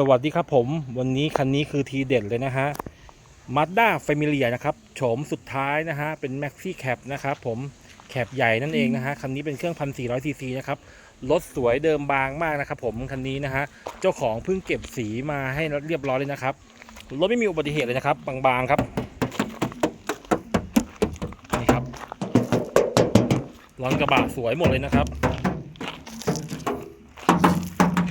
สวัสดีครับผมวันนี้คันนี้คือทีเด็ดเลยนะฮะ Mazda Familia นะครับโฉมสุดท้ายนะฮะเป็น Maxi Cap นะครับผมแคปใหญ่นั่นเองนะฮะคันนี้เป็นเครื่อง1,400ซีซีนะครับรถสวยเดิมบางมากนะครับผมคันนี้นะฮะเจ้าของเพิ่งเก็บสีมาให้เรียบร้อยเลยนะครับรถไม่มีอุบัติเหตุเลยนะครับ บางๆครับนี่ครับล้อนกระบะสวยหมดเลยนะครับ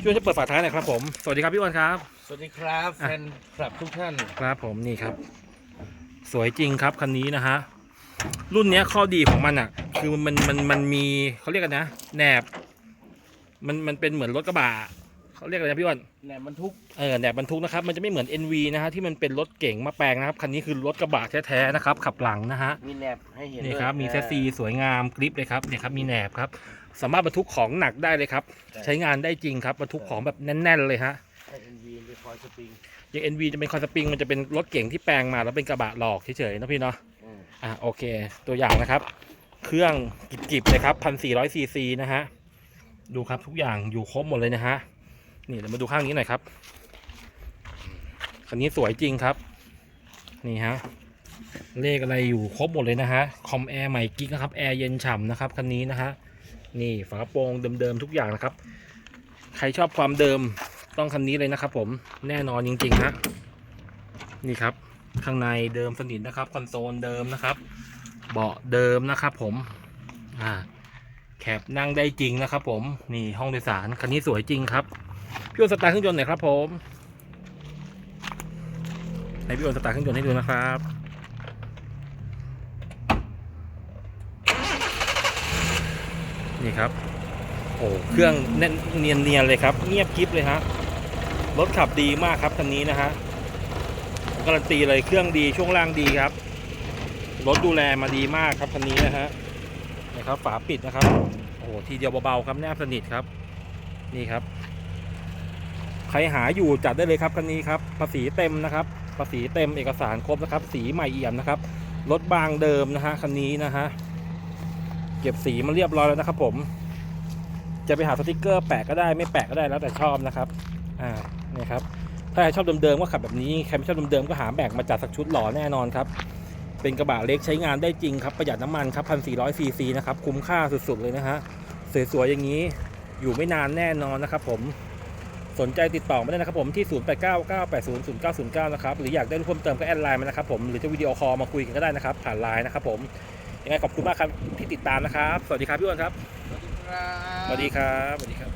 ช่วยจะเปิดฝาท้ายหน่อยครับผม สวัสดีครับพี่อ้วนครับ สวัสดีครับแฟนคลับทุกท่าน ครับผมนี่ครับ สวยจริงครับคันนี้นะฮะ รุ่นเนี้ยข้อดีของมันอะ คือมันมันมันมีเขาเรียกกันนะแหนบ มันมันเป็นเหมือนรถกระบะ เขาเรียกอะไรนะพี่อ้วนแหนบรรทุกเออแหนบบรรทุกนะครับมันจะไม่เหมือน NV นะฮะที่มันเป็นรถเก๋งมาแปลงนะครับคันนี้คือรถกระบะแท้ๆนะครับขับหลังนะฮะ มีแหนบให้เห็นนี่ด้วยครับมีอ่าแซสซีสวยงามกริปเลยครับเนี่ยครับมีแหนบครับ สามารถบรรทุกของหนักได้เลยครับ ใช้งานได้จริงครับบรรทุกของแบบแน่น ๆ เลยฮะให้เอ็นวีไปคอยสปริงอย่าง NV จะเป็นคอนสปริงมันจะเป็นรถเก๋งที่แปลงมาแล้วเป็นกระบะหลอกเฉยๆนะพี่เนาะอืมอะโอเค ตัวอย่างนะครับ เครื่องกิบๆเลยครับพันสี่ร้อยซีซีนะฮะดูครับทุกอย่างอยู่ครบหมดเลยนะฮะ นี่เดี๋ยวมาดูข้างนี้หน่อยครับ คันนี้สวยจริงครับ นี่ฮะ เลขอะไรอยู่ครบหมดเลยนะฮะ คอมแอร์ใหม่กิ๊กนะครับ แอร์เย็นฉ่ำนะครับคันนี้นะฮะ นี่ฝากระโปรงเดิมๆทุกอย่างนะครับ ใครชอบความเดิมต้องคันนี้เลยนะครับผม แน่นอนจริงๆฮะ นี่ครับ ข้างในเดิมสนิทนะครับคอนโซลเดิมนะครับ เบาะเดิมนะครับผม อ่าแคบนั่งได้จริงนะครับผม นี่ห้องโดยสารคันนี้สวยจริงครับ พี่โอนสตาร์ทเครื่องยนต์หน่อยครับผมให้พี่โอนสตาร์ทเครื่องยนต์ให้ดูนะครับนี่ครับโอ้เครื่องแน่นเนียนๆเลยครับ เงียบกริบเลยฮะรถขับดีมากครับคันนี้นะฮะการันตีเลยเครื่องดีช่วงล่างดีครับรถดูแลมาดีมากครับคันนี้นะฮะนะครับฝาปิดนะครับโอ้โหทีเดียวเบาๆครับแนบสนิทครับ นี่ครับ รหาอยู่จัดได้เลยครับคันนี้ครับภาษีเต็มนะครับภาษีเต็มเอกสารครบนะครับ สีใหม่เอี่ยมนะครับรถบางเดิมนะฮะคันนี้นะฮะเก็บสีมาเรียบร้อยแล้วนะครับ ผม จะไปหาสติกเกอร์แปะก็ได้ไม่แปะก็ได้แล้วแต่ชอบนะครับอ่านี่ครับถ้าใครชอบเดิมๆก็ขับแบบนี้ใครไม่ชอบเดิมๆก็หาแบกมาจัดสักชุดหล่อแน่นอนครับเป็นกระบะเล็กใช้งานได้จริงครับประหยัดน้ำมันครับพันสี่ร้อยซีซีนะครับคุ้มค่าสุดๆเลยนะฮะสวยๆอย่างนี้อยู่ไม่นานแน่นอนนะครับ ผม สนใจติดต่อมาได้นะครับผมที่ 0 8 9 9 8 0 0 9 0 9 นะครับ หรืออยากได้รูปเพิ่มเติมก็แอดไลน์มานะครับผม หรือจะวิดีโอคอลมาคุยกันก็ได้นะครับ ผ่านไลน์นะครับผมยังไงขอบคุณมากครับที่ติดตามนะครับ สวัสดีครับพี่อ้วนครับ สวัสดีครับ สวัสดีครับสวัสดีครับ